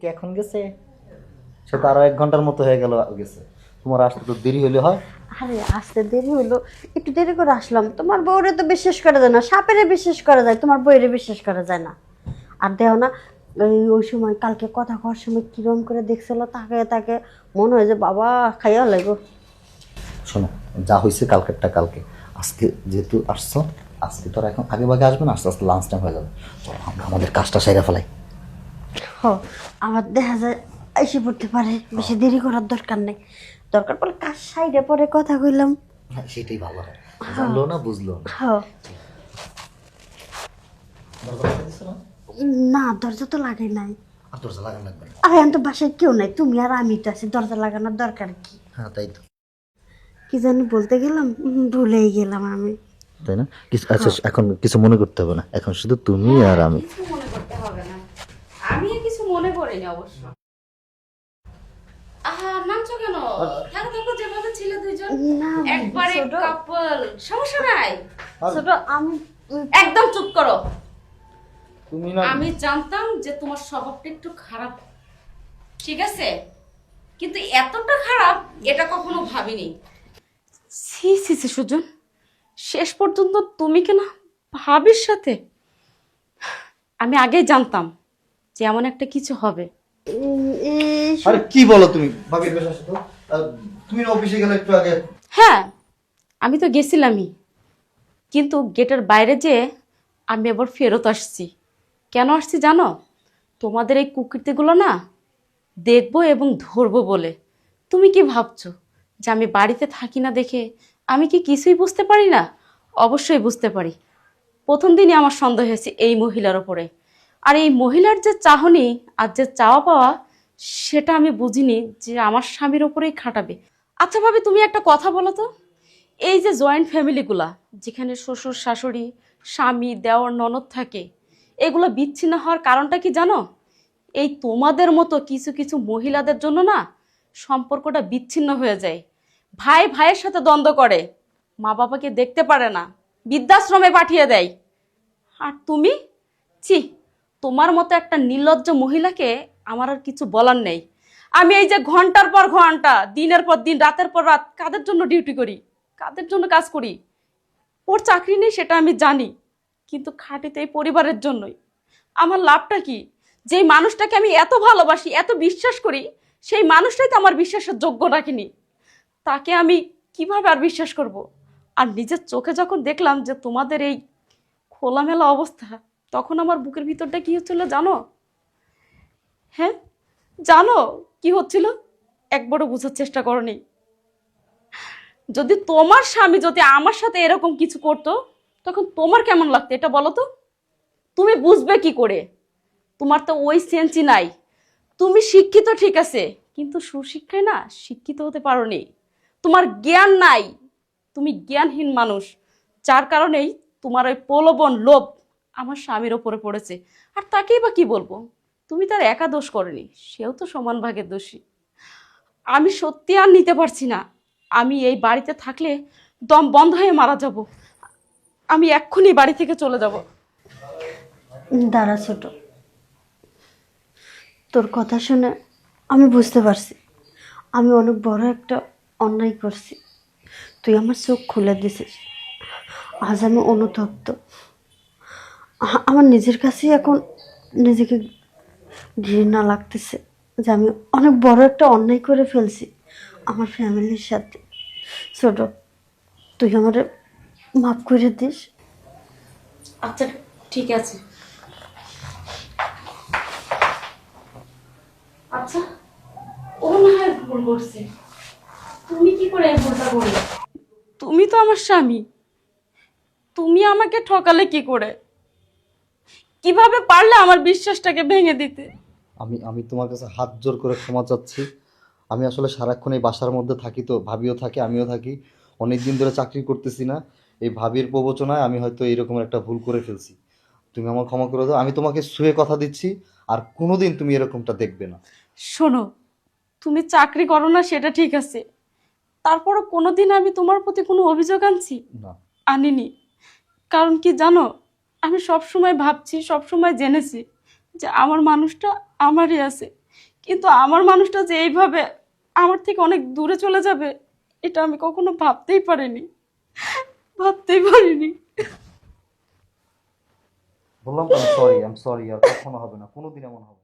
কি এখন গেছে? সে তো আরও এক ঘণ্টার মতো হয়ে গেল গেছে। তোমার আসতে তো দেরি হইলে হয়। আরে আসতে দেরি হলো একটু দেরি করে আসলাম। তোমার বউরে তো বিশ্বাস করা যায় না সাপেরে বিশ্বাস করা যায় তোমার বউরে বিশ্বাস করা যায় না। আর দেও না ওই ওই সময় কালকে কথা কওয়ার সময় কিরম করে দেখছিল তাকে তাকে মনে হয় যে বাবা খাইয়া লাগো। শোনো যা হয়েছে কালকেরটা কালকে। আজকে যেহেতু আসছো আজকে তো এখন আগে ভাগে আসবে না আস্তে আস্তে লাঞ্চ টাইম হয়ে যাবে। চলো আমরা আমাদের কাজটা সেরে ফেলাই। আমার দেখা যায় এসে পড়তে পারে বেশি দেরি করার দরকার নেই। দরকার পড়লে কাজ সাইডে পরে কথা কইলাম? হ্যাঁ সেটাই ভালো হয়। জানলো না বুঝলো না। দরজা না? না দরজা তো লাগাই নাই। আর দরজা লাগানো লাগবে আরে আমি তো বাসায় কেউ নাই তুমি আর আমি তো আছি দরজা লাগানোর দরকার কি? হ্যাঁ তাই তো। কি জানি বলতে গেলাম ভুলেই গেলাম আমি। তাই না? কিছু আচ্ছা এখন কিছু মনে করতে হবে না। এখন শুধু তুমি আর আমি কিছু মনে করতে হবে না আমি আর কিছু মনে করিনি অবশ্য। আহা নামছো কেন? থাকো থাকো যেভাবে ছিলে দুইজন? একবারে কাপল সমস্যা নাই। ছোট আমি একদম চুপ করো। তুমি আমি জানতাম যে তোমার স্বভাবটা একটু খারাপ। ঠিক আছে? কিন্তু এতটা খারাপ এটা কখনো ভাবিনি। সি সি সি সুজন শেষ পর্যন্ত তুমি কেনা ভাবির সাথে? আমি আগেই জানতাম। যে এমন একটা কিছু হবে। আরে কি বলো তুমি? ভাবির বেশ আসো তো। তুমি অফিসে গেলে একটু আগে হ্যাঁ আমি তো গেছিলামই। কিন্তু গেটের বাইরে যেয়ে আমি আবার ফেরত আসছি। কেন আসছি জানো? তোমাদের এই কুকৃতিগুলো না দেখব এবং ধরবো বলে। তুমি কি ভাবছ যে আমি বাড়িতে থাকি না দেখে আমি কি কিছুই বুঝতে পারি না? অবশ্যই বুঝতে পারি। প্রথম দিনই আমার সন্দেহ হয়েছে এই মহিলার ওপরে। আর এই মহিলার যে চাহনি আর যে চাওয়া পাওয়া, সেটা আমি বুঝিনি যে আমার স্বামীর ওপরেই খাটাবে। আচ্ছা ভাবি, তুমি একটা কথা বলো তো। এই যে জয়েন্ট ফ্যামিলিগুলা যেখানে শ্বশুর, শাশুড়ি, স্বামী দেওয়ার ননদ থাকে, এগুলো বিচ্ছিন্ন হওয়ার কারণটা কি জানো? এই তোমাদের মতো কিছু কিছু মহিলাদের জন্য না সম্পর্কটা বিচ্ছিন্ন হয়ে যায়। ভাই ভাইয়ের সাথে দ্বন্দ্ব করে, মা বাবাকে দেখতে পারে না, বৃদ্ধাশ্রমে পাঠিয়ে দেয়। আর তুমি? ছি তোমার মতো একটা নির্লজ্জ মহিলাকে আমার আর কিছু বলার নেই। আমি এই যে ঘণ্টার পর ঘণ্টা, দিনের পর দিন, রাতের পর রাত, কাদের জন্য ডিউটি করি? কাদের জন্য কাজ করি? ওর চাকরি নেই সেটা আমি জানি, কিন্তু খাটিতে এই পরিবারের জন্যই। আমার লাভটা কি? যেই মানুষটাকে আমি এত ভালোবাসি, এত বিশ্বাস করি, সেই মানুষটাই তো আমার বিশ্বাসের যোগ্য রাখিনি তাকে আমি কীভাবে আর বিশ্বাস করব? আর নিজের চোখে যখন দেখলাম যে তোমাদের এই খোলামেলা অবস্থা তখন আমার বুকের ভিতরটা কি হচ্ছিল জানো? হ্যাঁ? জানো কি হচ্ছিল? একবারও বোঝার চেষ্টা করনি। যদি তোমার স্বামী যদি আমার সাথে এরকম কিছু করতো, তখন তোমার কেমন লাগতো এটা বলো তো? তুমি বুঝবে কি করে? তোমার তো ওই সেন্সই নাই। তুমি শিক্ষিত ঠিক আছে, কিন্তু সুশিক্ষায় না শিক্ষিত হতে পারোনি। তোমার জ্ঞান নাই। তুমি জ্ঞানহীন মানুষ। যার কারণেই তোমার ওই প্রলোভন লোভ আমার স্বামীর ওপরে পড়েছে। আর তাকেই বা কি বলব? তুমি তার একা দোষ করনি, সেও তো সমান ভাগের দোষী। আমি সত্যি আর নিতে পারছি না। আমি এই বাড়িতে থাকলে দম বন্ধ হয়ে মারা যাব। আমি এক্ষুনি বাড়ি থেকে চলে যাব। দাঁড়া ছোট। তোর কথা শুনে আমি বুঝতে পারছি। আমি অনেক বড় একটা অন্যায় করছি। তুই আমার চোখ খুলে দিছিস। আজ আমি অনুতপ্ত। আমার নিজের কাছেই এখন নিজেকে ঘৃণা লাগতেছে যে আমি অনেক বড় একটা অন্যায় করে ফেলছি আমার ফ্যামিলির সাথে। ছোট তুই আমার মাফ করে দিস। আচ্ছা ঠিক আছে। আচ্ছা ও না হয় ভুল করছে। তুমি কি করে এই ভুলটা করলে? তুমি তো আমার স্বামী। তুমি আমাকে ঠকালে কি করে? কীভাবে পারলে আমার বিশ্বাসটাকে ভেঙে দিতে? আমি আমি তোমার কাছে হাত জোর করে ক্ষমা চাচ্ছি। আমি আসলে সারাক্ষণ এই বাসার মধ্যে থাকি তো ভাবিও থাকে আমিও থাকি। অনেক দিন ধরে চাকরি করতেছি না। এই ভাবির প্রবচনায় আমি হয়তো এইরকম একটা ভুল করে ফেলছি। তুমি আমার ক্ষমা করে দাও আমি তোমাকে শুয়ে কথা দিচ্ছি আর কোনোদিন তুমি এরকমটা দেখবে না। শোনো তুমি চাকরি করো না সেটা ঠিক আছে। তারপরও কোনোদিন আমি তোমার প্রতি কোনো অভিযোগ আনছি? না। আনিনি। কারণ কি জানো আমি সব সময় ভাবছি সব সময় জেনেছি যে আমার মানুষটা আমারই আছে। কিন্তু আমার মানুষটা যে এইভাবে আমার থেকে অনেক দূরে চলে যাবে, এটা আমি কখনো ভাবতেই পারিনি। ভাবতেই পারিনি। বললাম তো সরি আই এম সরি আর কখনো হবে না। কোনোদিন এমন হবে।